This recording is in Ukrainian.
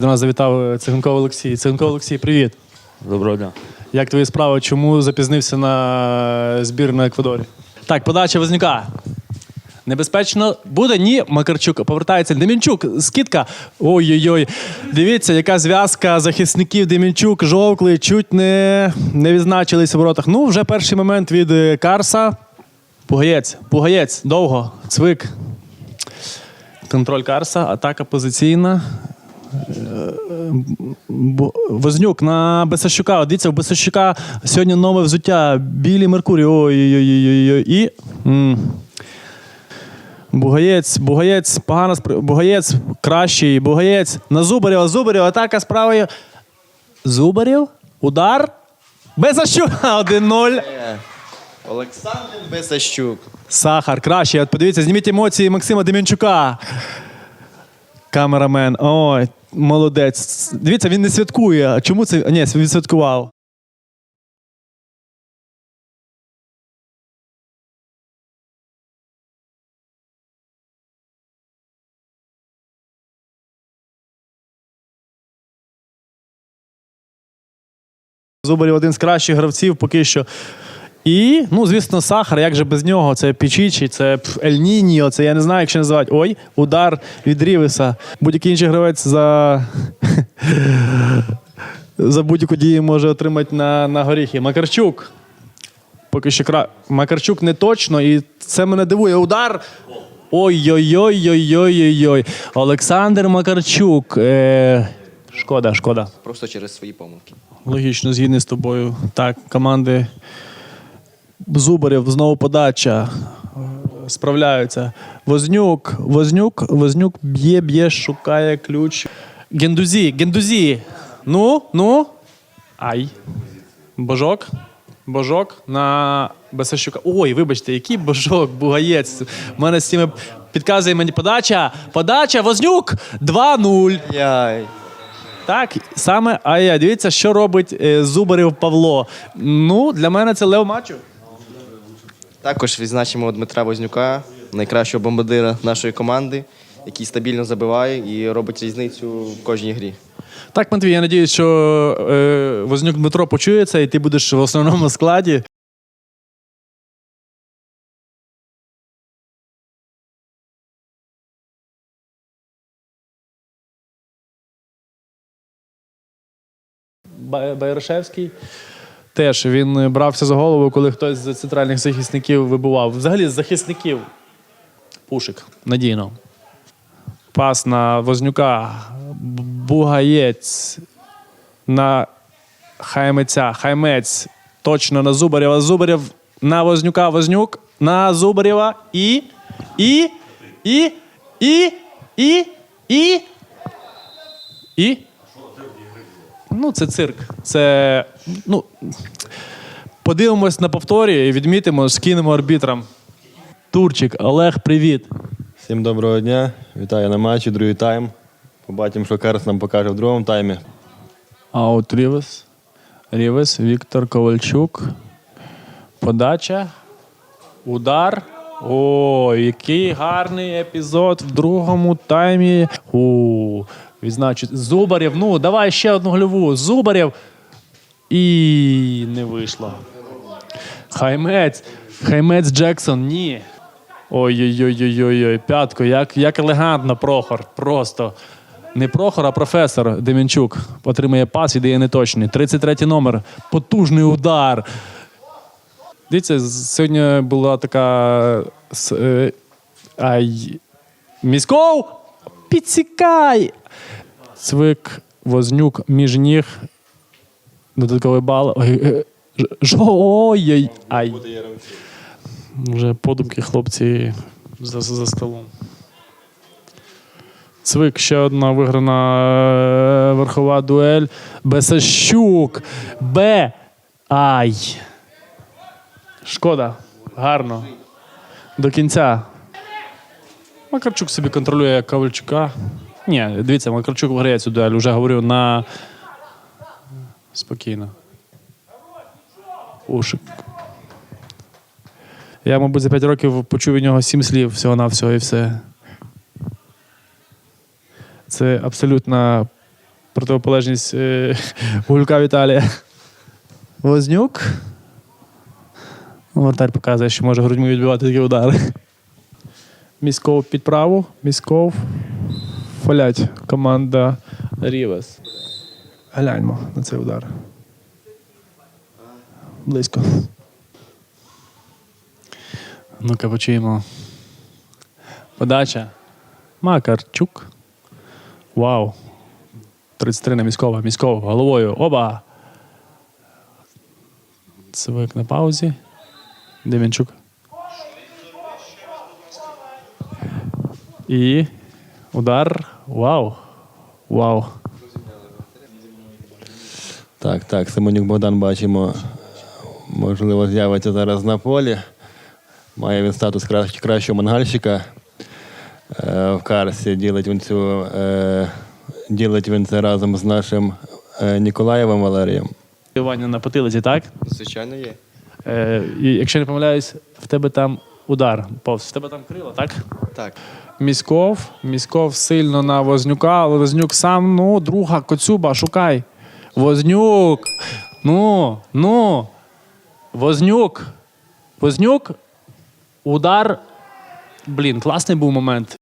До нас завітав Циганков Олексій. Циганков Олексій, привіт. Доброго дня. Як твої справи? Чому запізнився на збір на Еквадорі? Так, подача Вознюка. Небезпечно буде? Ні. Макарчук повертається. Демінчук, скидка. Ой-ой-ой. Дивіться, яка зв'язка захисників Демінчук, жовкли, чуть не, не відзначились в воротах. Ну, вже перший момент від е, Карса. Пугаєць, Пугаєць, довго, цвик. Контроль Карса, атака позиційна. Вознюк на Бесащука. Дивіться, у Бесащука сьогодні нове взуття. Білі Меркурій. Ой-ой-ой. І. Бугаєць, Бугаєць, погано спри... Бугаєць кращий. Бугаєць на Зубарєва. Зубарєв, атака з правої. Зубарєв. Удар. Бесащук. 1-0. Олександр Бесащук. Сахар, краще. От подивіться, зніміть емоції Максима Демінчука. Камерамен. Ой, молодець. Дивіться, він не святкує. Чому це? Ні, він святкував. Зубарів один з кращих гравців поки що. І, ну, звісно, Сахар, як же без нього? Це Пічічі, це пф, Ель Ніньо, це я не знаю, як ще називати. Ой, удар від Рівеса. Будь-який інший гравець за, за будь-яку дію може отримати на, на горіхи. Макарчук. Поки що кра... Макарчук не точно, і це мене дивує. Удар. Ой-ой-ой-ой-ой-ой. Олександр Макарчук. Е... Шкода, шкода. Просто через свої помилки. Логічно, згідний з тобою. Так, команди Зубарів, знову подача. Справляються. Вознюк, Вознюк, Вознюк б'є, б'є, шукає ключ. Гендузі, Гендузі. Ну, ну. Ай. Божок. Божок на Бесащука. Ой, вибачте, який божок, бугаєць. У мене з цими підказує мені подача. Подача, Вознюк 2-0. Яй. Так, саме ай дивіться, що робить е, Зубарів Павло. Ну, для мене це Лео Мачо. Також відзначимо Дмитра Вознюка, найкращого бомбардира нашої команди, який стабільно забиває і робить різницю в кожній грі. Так, Матвій, я надіюсь, що е, Вознюк Дмитро почує це, і ти будеш в основному складі. Байрошевський. Теж він е, брався за голову, коли хтось з центральних захисників вибував. Взагалі з захисників. Пушик надійно. Пас на Вознюка. Бугаєць на Хаймеця. Хаймець точно на Зубарєва. Зубарєв на Вознюка. Вознюк на Зубарєва. І. І. І. І. І. І. І. Ну, це цирк. Це. Ну, подивимось на повторі і відмітимо, скинемо арбітрам. Турчик, Олег, привіт. Всім доброго дня. Вітаю на матчі, другий тайм. Побачимо, що Карс нам покаже в другому таймі. Аут Рівес. Рівес, Віктор Ковальчук. Подача. Удар. О, який гарний епізод в другому таймі. У, відзначить. Зубарєв. Ну, давай ще одну гольову. Зубарєв. І не вийшло. Хаймець. Хаймець Джексон. Ні. Ой-ой-ой-ой-ой. П'ятко. Як, як елегантно Прохор. Просто. Не Прохор, а професор Демінчук отримує пас і дає неточний. 33 номер. Потужний удар. Дивіться, сьогодні була така. е, Ай. Міськов! Підсікай! Цвик, Вознюк, між ніг. Додатковий бал. Ой, е. Ай. Вже подумки хлопці за, за столом. Цвик, ще одна виграна е, верхова дуель. Бесащук. Б. Ай. Шкода. Гарно. До кінця. Макарчук собі контролює Ковальчука. Ні, дивіться, Макарчук виграє цю дуель. Уже говорю на. Спокійно. Ушик. Я, мабуть, за 5 років почув від нього сім слів всього-навсього і все. Це абсолютно противополежність е, Гулька Віталія. Вознюк. Ну, Вратар показує, що може грудьми відбивати такі удари. Місков під праву. Місков. Фалять. Команда Рівес. Гляньмо на цей удар. Близько. Ну-ка, почуємо. Подача. Макарчук. Вау. 33 на міськова. Міськов головою. Оба. Цвик на паузі. Демінчук. І удар. Вау. Вау. Так, так, Семенюк Богдан бачимо, можливо, з'явиться зараз на полі. Має він статус кращ- кращого мангальщика. Е, в Карсі ділить він, цю, е, ділить він це разом з нашим е, Ніколаєвим Валерієм. Ваня на потилиці, так? Звичайно, є. Е, і якщо не помиляюсь, в тебе там удар. Повз. В тебе там крила, так? Так. Міськов. Міськов сильно на Вознюка, але Вознюк сам, ну, друга, Коцюба, шукай. Вознюк. Ну, ну. Вознюк. Вознюк. Удар. Блін, класний був момент.